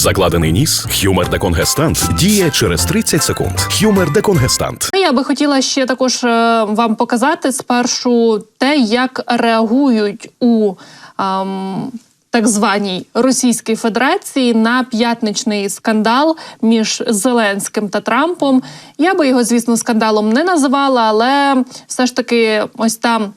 Закладений ніс, хюмер деконгестант діє через 30 секунд. Хюмер деконгестант. Я би хотіла ще також е, вам показати спершу те, як реагують у ем, так званій Російській Федерації на п'ятничний скандал між Зеленським та Трампом. Я би його, звісно, скандалом не називала, але все ж таки, ось там.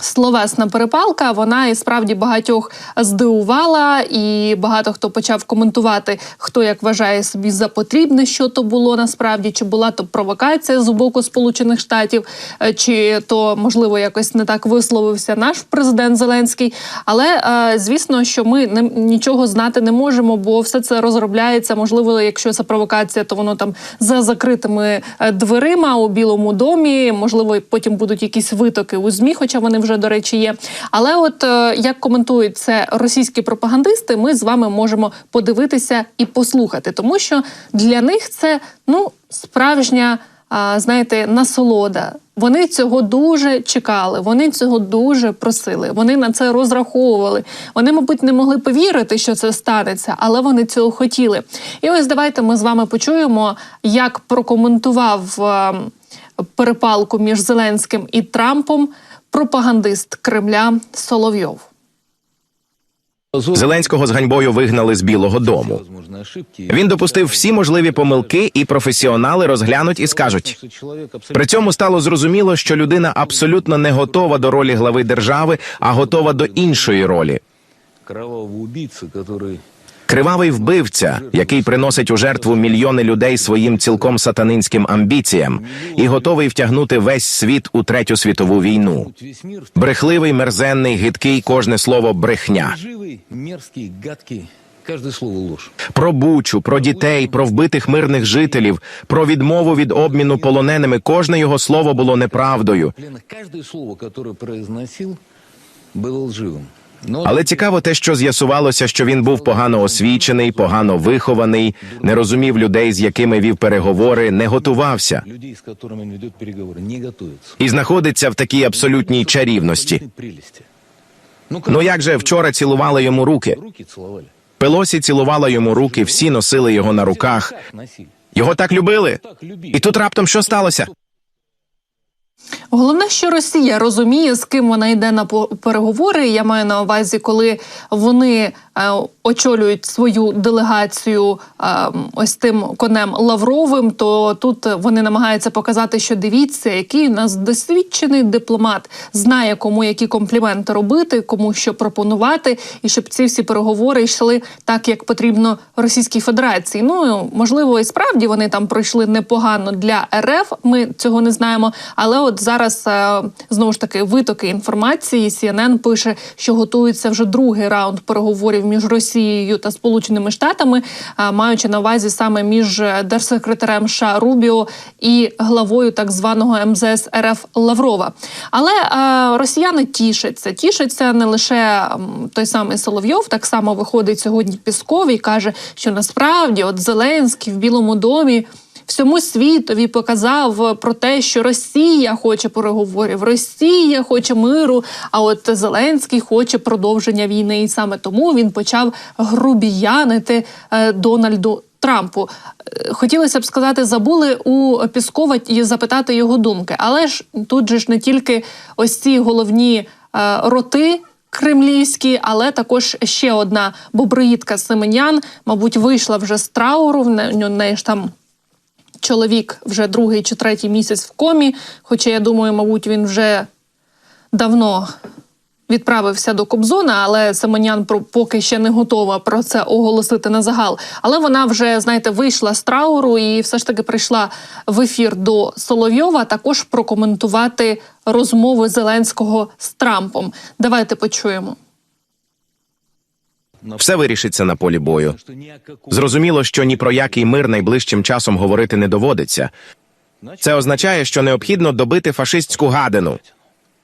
Словесна перепалка, вона і справді багатьох здивувала, і багато хто почав коментувати, хто як вважає собі за потрібне, що то було насправді, чи була то провокація з боку Сполучених Штатів, е, чи то можливо якось не так висловився наш президент Зеленський. Але е, звісно, що ми не нічого знати не можемо, бо все це розробляється. Можливо, якщо це провокація, то воно там за закритими е, дверима у Білому домі. Можливо, потім будуть якісь витоки у змі, хоча вони вже до речі є. Але от е, як коментують це російські пропагандисти, ми з вами можемо подивитися і послухати, тому що для них це ну справжня. Знаєте, насолода. Вони цього дуже чекали, вони цього дуже просили. Вони на це розраховували. Вони, мабуть, не могли повірити, що це станеться, але вони цього хотіли. І ось давайте ми з вами почуємо, як прокоментував е, перепалку між Зеленським і Трампом пропагандист Кремля Соловйов. Зеленського з ганьбою вигнали з Білого Дому. Він допустив всі можливі помилки, і професіонали розглянуть і скажуть. При цьому стало зрозуміло, що людина абсолютно не готова до ролі глави держави, а готова до іншої ролі. кровавого убийцы, который Кривавий вбивця, який приносить у жертву мільйони людей своїм цілком сатанинським амбіціям, і готовий втягнути весь світ у третю світову війну. весь мир Брехливий, мерзенний, гидкий, кожне слово брехня. живый, мерзкий, гадкий, каждое слово ложь. Про бучу, про дітей, про вбитих мирних жителів, про відмову від обміну полоненими. Кожне його слово було неправдою. Лена, каждое слово, которое произносил, было лживым. Но Але цікаво те, що з'ясувалося, що він був погано освічений, погано вихований, не розумів людей, з якими вів переговори, не готувався і знаходиться в такій абсолютній чарівності. Ну, Ну як же вчора цілували йому руки? Пелосі цілувала йому руки, всі носили його на руках. Його так любили. Так любили. І тут раптом що сталося? Головне, що Росія розуміє, з ким вона йде на переговори. Я маю на увазі, коли вони очолюють свою делегацію е, ось тим конем Лавровим. То тут вони намагаються показати, що дивіться, який у нас досвідчений дипломат знає, кому які компліменти робити, кому що пропонувати, і щоб ці всі переговори йшли так, як потрібно Російській Федерації. Ну можливо, і справді вони там пройшли непогано для РФ. Ми цього не знаємо. Але от зараз е, знову ж таки витоки інформації. CNN пише, що готується вже другий раунд переговорів між Росією та Сполученими Штатами, маючи на увазі саме між е, держсекретарем США Рубіо і главою так званого МЗС РФ Лаврова. Але росіяни тішаться. Тішаться не лише той самий Соловйов, так само виходить сьогодні Пісков і каже, що насправді от Зеленський в Білому домі. Всьому світові показав про те, що Росія хоче переговорів, Росія хоче миру. А от Зеленський хоче продовження війни, і саме тому він почав грубіянити е, Дональду Трампу. Е, Хотілося б сказати, забули у Піскова і запитати його думки. Але ж тут же ж не тільки ось ці головні е, роти. Кремлівські, але також ще одна боброїдка Семенян, мабуть, вийшла вже з трауру. В неї ж там чоловік вже другий чи третій місяць в комі. Хоча я думаю, мабуть, він вже давно відправився до Кобзона, але Семенян поки ще не готова про це оголосити на загал. Але вона вже, знаєте, вийшла з трауру і все ж таки прийшла в ефір до Соловйова також прокоментувати розмови Зеленського з Трампом. Давайте почуємо. Все вирішиться на полі бою. Зрозуміло, що ні про який мир найближчим часом говорити не доводиться. Це означає, що необхідно добити фашистську гадину.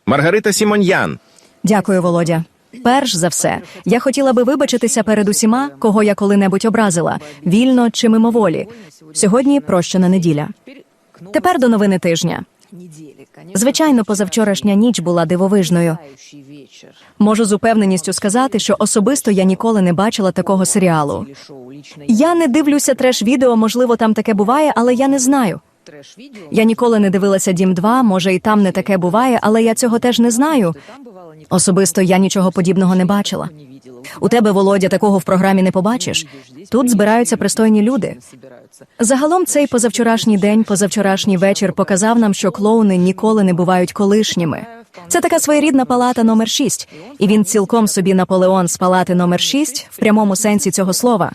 Маргарита Сімоньян. Дякую, Володя. Перш за все, я хотіла би вибачитися перед усіма, кого я коли-небудь образила, вільно чи мимоволі. Сьогодні прощена неділя. Тепер до новини тижня. Звичайно, позавчорашня ніч була дивовижною. Можу з упевненістю сказати, що особисто я ніколи не бачила такого серіалу. Я не дивлюся треш-відео, можливо, там таке буває, але я не знаю. Я ніколи не дивилася Дім 2, може і там не таке буває, але я цього теж не знаю. Особисто я нічого подібного не бачила. У тебе, Володя, такого в програмі не побачиш. Тут збираються пристойні люди. Загалом цей позавчорашній день, позавчорашній вечір показав нам, що клоуни ніколи не бувають колишніми. Це така своєрідна палата номер 6, і він цілком собі Наполеон з палати номер 6 в прямому сенсі цього слова.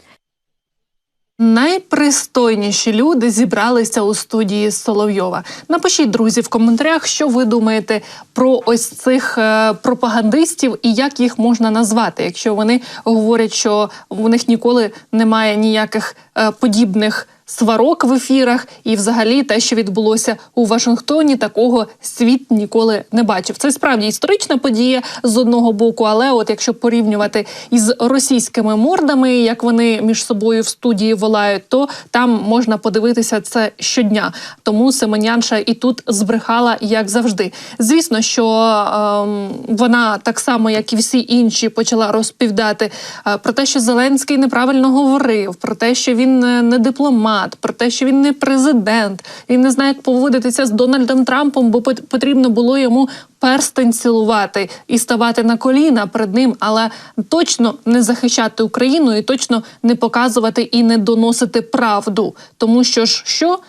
Найпристойніші люди зібралися у студії Соловйова. Напишіть, друзі, в коментарях, що ви думаєте про ось цих е, пропагандистів і як їх можна назвати, якщо вони говорять, що у них ніколи немає ніяких е, подібних. Сварок в ефірах, і взагалі те, що відбулося у Вашингтоні, такого світ ніколи не бачив. Це справді історична подія з одного боку, але от якщо порівнювати із російськими мордами, як вони між собою в студії волають, то там можна подивитися це щодня. Тому Семенянша і тут збрехала, як завжди. Звісно, що ем, вона так само, як і всі інші, почала розповідати е, про те, що Зеленський неправильно говорив, про те, що він е, не дипломат, про те, що він не президент, він не знає, як поводитися з Дональдом Трампом, бо пот- потрібно було йому перстень цілувати і ставати на коліна перед ним, але точно не захищати Україну і точно не показувати і не доносити правду, тому що ж що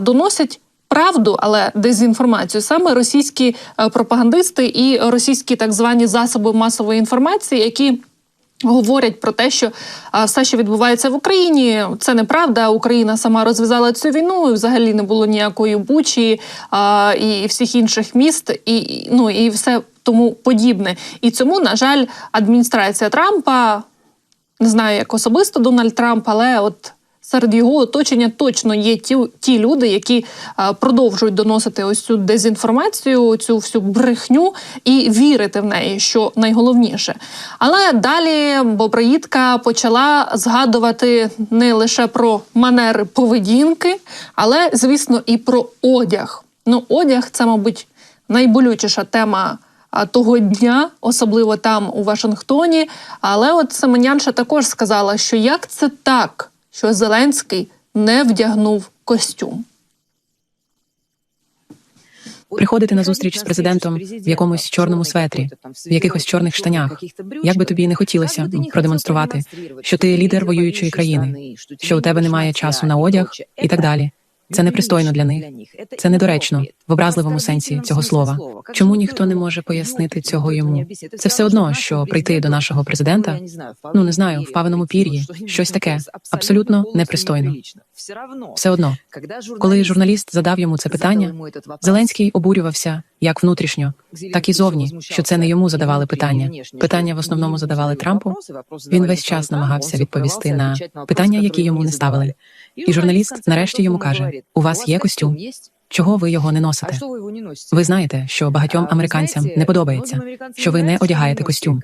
доносять. Правду, але дезінформацію саме російські е, пропагандисти і російські так звані засоби масової інформації, які Говорять про те, що все, що відбувається в Україні, це неправда. Україна сама розв'язала цю війну. і Взагалі не було ніякої бучі а, і всіх інших міст, і і, ну і все тому подібне. І цьому, на жаль, адміністрація Трампа не знаю, як особисто Дональд Трамп, але от серед його оточення точно є ті, ті люди, які а, продовжують доносити ось цю дезінформацію, цю всю брехню і вірити в неї, що найголовніше. Але далі Боброїдка почала згадувати не лише про манери поведінки, але звісно і про одяг. Ну, одяг це, мабуть, найболючіша тема того дня, особливо там у Вашингтоні. Але от Семенянша також сказала, що як це так, що Зеленський не вдягнув костюм. Приходити на зустріч з президентом в якомусь чорному светрі, в якихось чорних штанях. Як би тобі не хотілося продемонструвати, що ти лідер воюючої країни, що у тебе немає часу на одяг і так далі. Це непристойно для них. Це недоречно в образливому сенсі цього слова. Чому ніхто не може пояснити цього йому? Це все одно, що прийти до нашого президента, ну не знаю, в павиному пір'ї, щось таке абсолютно непристойно. Все одно, коли журналіст задав йому це питання, Зеленський обурювався як внутрішньо, так і зовні, що це не йому задавали питання. Питання в основному задавали Трампу. Він весь час намагався відповісти на питання, які йому не ставили. І журналіст нарешті йому каже: у вас є костюм. Чого ви його не носите? Ви знаєте, що багатьом американцям не подобається, що ви не одягаєте костюм.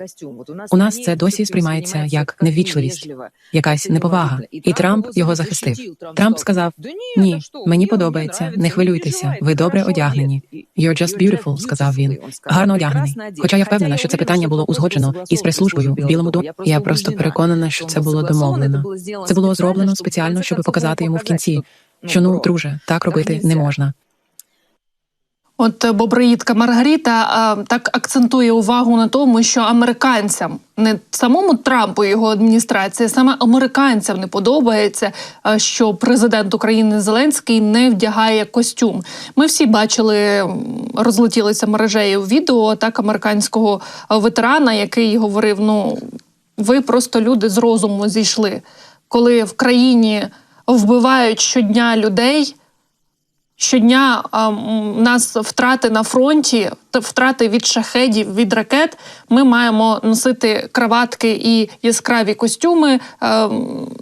У нас це досі сприймається як неввічливість, якась неповага. І Трамп його захистив. Трамп сказав: Ні, мені подобається, не хвилюйтеся. Ви добре одягнені. You're just beautiful», – сказав він. Гарно одягнений. Хоча я впевнена, що це питання було узгоджено із прес-службою в Білому домі. Я просто переконана, що це було домовлено. Це було зроблено спеціально, щоб показати йому в кінці, що ну, друже, так робити не можна. От е, боброїдка Маргарита е, так акцентує увагу на тому, що американцям, не самому Трампу і його адміністрації, саме американцям не подобається, е, що президент України Зеленський не вдягає костюм. Ми всі бачили, розлетілися мережею відео так американського ветерана, який говорив: ну ви просто люди з розуму зійшли, коли в країні вбивають щодня людей. Щодня а, у нас втрати на фронті, втрати від шахедів, від ракет. Ми маємо носити краватки і яскраві костюми е,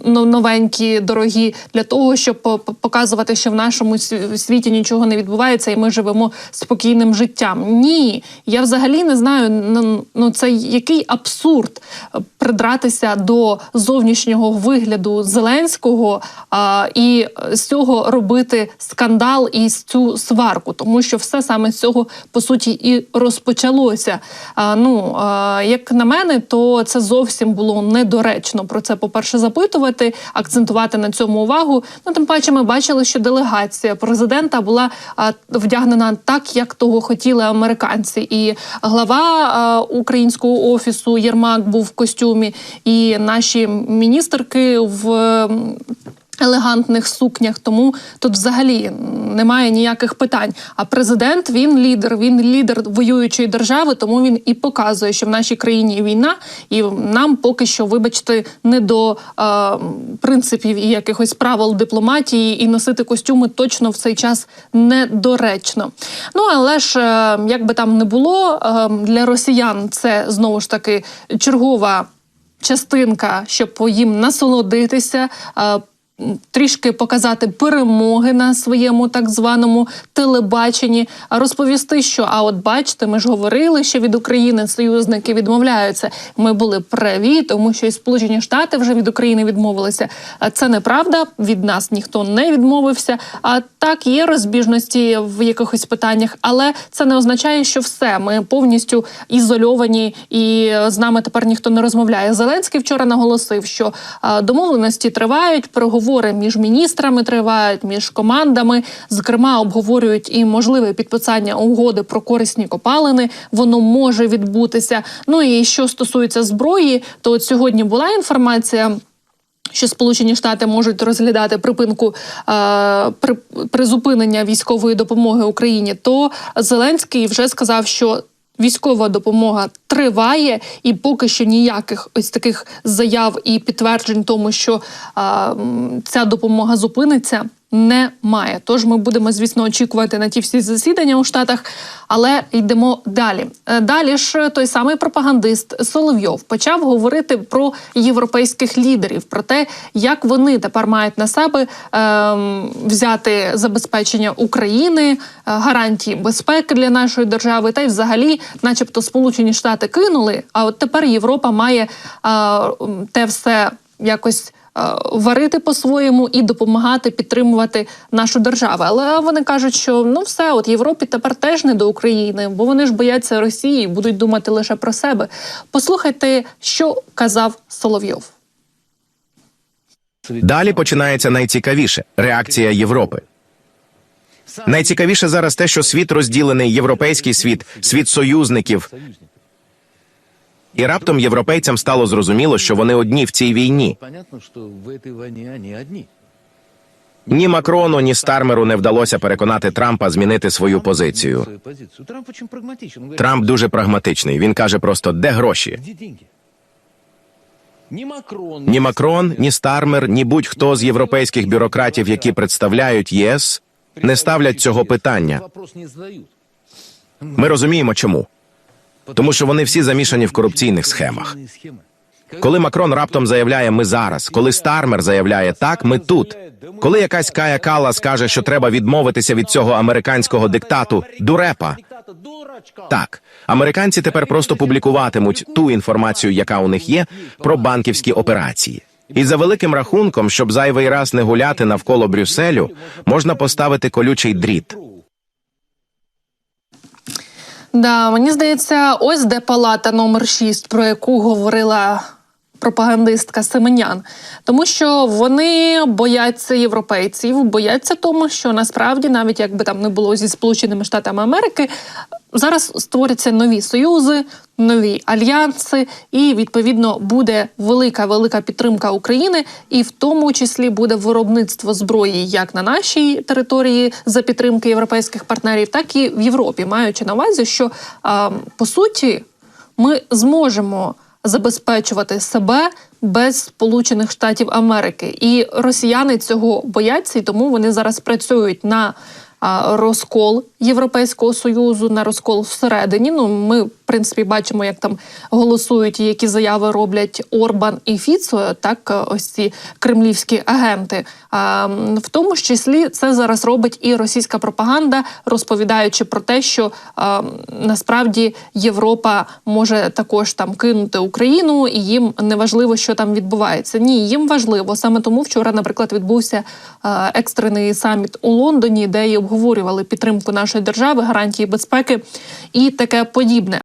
ну, новенькі, дорогі, для того, щоб по- показувати, що в нашому сві- світі нічого не відбувається, і ми живемо спокійним життям. Ні, я взагалі не знаю. Ну, ну це який абсурд е, придратися до зовнішнього вигляду Зеленського а, і з цього робити скандал скандал і цю сварку, тому що все саме з цього по суті і розпочалося. А, ну а, як на мене, то це зовсім було недоречно про це, по-перше, запитувати, акцентувати на цьому увагу. Ну тим паче, ми бачили, що делегація президента була а, вдягнена так, як того хотіли американці, і глава а, українського офісу Єрмак був в костюмі, і наші міністерки в. Елегантних сукнях, тому тут взагалі немає ніяких питань. А президент він лідер, він лідер воюючої держави, тому він і показує, що в нашій країні війна, і нам поки що, вибачте, не до е, принципів і якихось правил дипломатії, і носити костюми точно в цей час недоречно. Ну але ж е, як би там не було, е, для росіян це знову ж таки чергова частинка, щоб їм насолодитися. Трішки показати перемоги на своєму так званому телебаченні, розповісти, що а от бачите, ми ж говорили, що від України союзники відмовляються. Ми були праві, тому що і Сполучені Штати вже від України відмовилися. Це неправда. Від нас ніхто не відмовився. А так є розбіжності в якихось питаннях, але це не означає, що все ми повністю ізольовані і з нами тепер ніхто не розмовляє. Зеленський вчора наголосив, що домовленості тривають, переговори між міністрами тривають, між командами. Зокрема, обговорюють і можливе підписання угоди про корисні копалини. Воно може відбутися. Ну і що стосується зброї, то от сьогодні була інформація. Що Сполучені Штати можуть розглядати припинку е, при, призупинення військової допомоги Україні, то Зеленський вже сказав, що військова допомога триває, і поки що ніяких ось таких заяв і підтверджень тому, що а, ця допомога зупиниться. Немає. Тож ми будемо, звісно, очікувати на ті всі засідання у Штатах, але йдемо далі. Е, Далі ж той самий пропагандист Соловйов почав говорити про європейських лідерів, про те, як вони тепер мають на себе ем, взяти забезпечення України, е, гарантії безпеки для нашої держави, та й взагалі, начебто, Сполучені Штати кинули. А от тепер Європа має е, те все якось варити по-своєму і допомагати підтримувати нашу державу. Але вони кажуть, що ну все, от Європі тепер теж не до України, бо вони ж бояться Росії будуть думати лише про себе. Послухайте, що казав Соловйов. Далі починається найцікавіше реакція Європи. Найцікавіше зараз те, що світ розділений європейський світ, світ союзників. І раптом європейцям стало зрозуміло, що вони одні в цій війні. Ні Макрону, ні Стармеру не вдалося переконати Трампа змінити свою позицію. Трамп дуже прагматичний. Він каже просто: де гроші? Ні Макрон, ні Стармер, ні будь-хто з європейських бюрократів, які представляють ЄС, не ставлять цього питання. Ми розуміємо, чому. Тому що вони всі замішані в корупційних схемах. Коли Макрон раптом заявляє ми зараз, коли Стармер заявляє так, ми тут. Коли якась Кая Кала скаже, що треба відмовитися від цього американського диктату, дурепа. Так, американці тепер просто публікуватимуть ту інформацію, яка у них є, про банківські операції. І за великим рахунком, щоб зайвий раз не гуляти навколо Брюсселю, можна поставити колючий дріт. Да, мені здається, ось де палата номер 6, про яку говорила пропагандистка Семенян. Тому що вони бояться європейців, бояться тому, що насправді, навіть якби там не було зі Сполученими Штатами Америки, зараз створяться нові союзи, нові альянси, і відповідно буде велика велика підтримка України, і в тому числі буде виробництво зброї як на нашій території за підтримки європейських партнерів, так і в Європі, маючи на увазі, що по суті ми зможемо забезпечувати себе без Сполучених Штатів Америки, і росіяни цього бояться, і тому вони зараз працюють на розкол Європейського союзу, на розкол всередині. Ну ми принципі бачимо, як там голосують які заяви роблять Орбан і Фіцо, так е, ось ці кремлівські агенти. А в тому числі це зараз робить і російська пропаганда, розповідаючи про те, що а, насправді Європа може також там кинути Україну, і їм не важливо, що там відбувається. Ні, їм важливо саме тому. Вчора, наприклад, відбувся екстрений саміт у Лондоні, де і обговорювали підтримку нашої держави, гарантії безпеки і таке подібне.